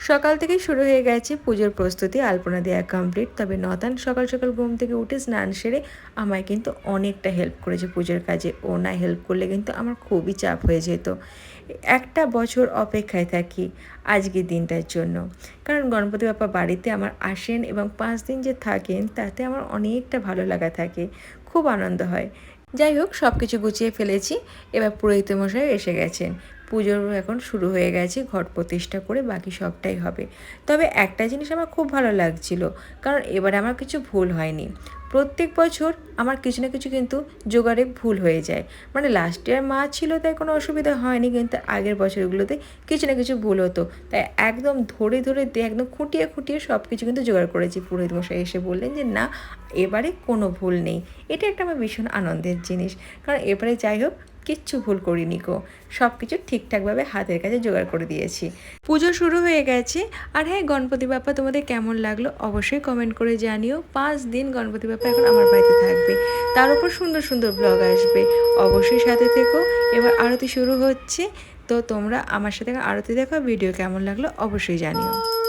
সকাল থেকেই শুরু হয়ে গেছে পুজোর প্রস্তুতি, আলপনা দেওয়া কমপ্লিট তবে নতান সকাল সকাল ঘুম থেকে উঠে স্নান সেরে আমায় কিন্তু অনেকটা হেল্প করেছে পুজোর কাজে। ও না হেল্প করলে কিন্তু আমার খুবই চাপ হয়ে যেত। একটা বছর অপেক্ষায় থাকি আজকের দিনটার জন্য। কারণ গণপতি বাপ্পা বাড়িতে আমার আসেন এবং পাঁচ দিন যে থাকেন, তাতে আমার অনেকটা ভালো লাগা থাকে। খুব আনন্দ হয়। যাই হোক সব কিছু গুছিয়ে ফেলেছি। এবার পুরোহিত মশাই এসে গেছেন। পুজোর এখন শুরু হয়ে গেছে, ঘট প্রতিষ্ঠা করে বাকি সবটাই হবে। তবে একটা জিনিস আমার খুব ভালো লাগছিল, কারণ এবারে আমার কিছু ভুল হয়নি। প্রত্যেক বছর আমার কিছু না কিছু কিন্তু জোগাড়ে ভুল হয়ে যায়। মানে লাস্ট ইয়ার মা ছিল তাই কোনো অসুবিধা হয়নি, কিন্তু আগের বছরগুলোতে কিছু না কিছু ভুল হতো। তাই একদম ধরে ধরে দিয়ে একদম খুঁটিয়ে খুঁটিয়ে সব কিছু কিন্তু জোগাড় করেছি। পুরোহিত মশাই এসে বললেন যে, না, এবারে কোনো ভুল নেই। এটা একটা আমার ভীষণ আনন্দের জিনিস। কারণ এবারে যাই হোক কিচ্ছু ভুল করিনি গো। সব কিছু ঠিকঠাকভাবে হাতের কাছে জোগাড় করে দিয়েছি। পুজো শুরু হয়ে গেছে। আর হ্যাঁ গণপতি বাপ্পা তোমাদের কেমন লাগল অবশ্যই কমেন্ট করে জানিও। পাঁচ দিন গণপতি বাপ্পা এখন আমার বাড়িতে থাকবে। তার উপর সুন্দর সুন্দর ব্লগ আসবে। অবশ্যই সাথে থেকো। এবার আরতি শুরু হচ্ছে। তো তোমরা আমার সাথে আরতি দেখো ভিডিও কেমন লাগল অবশ্যই জানিও।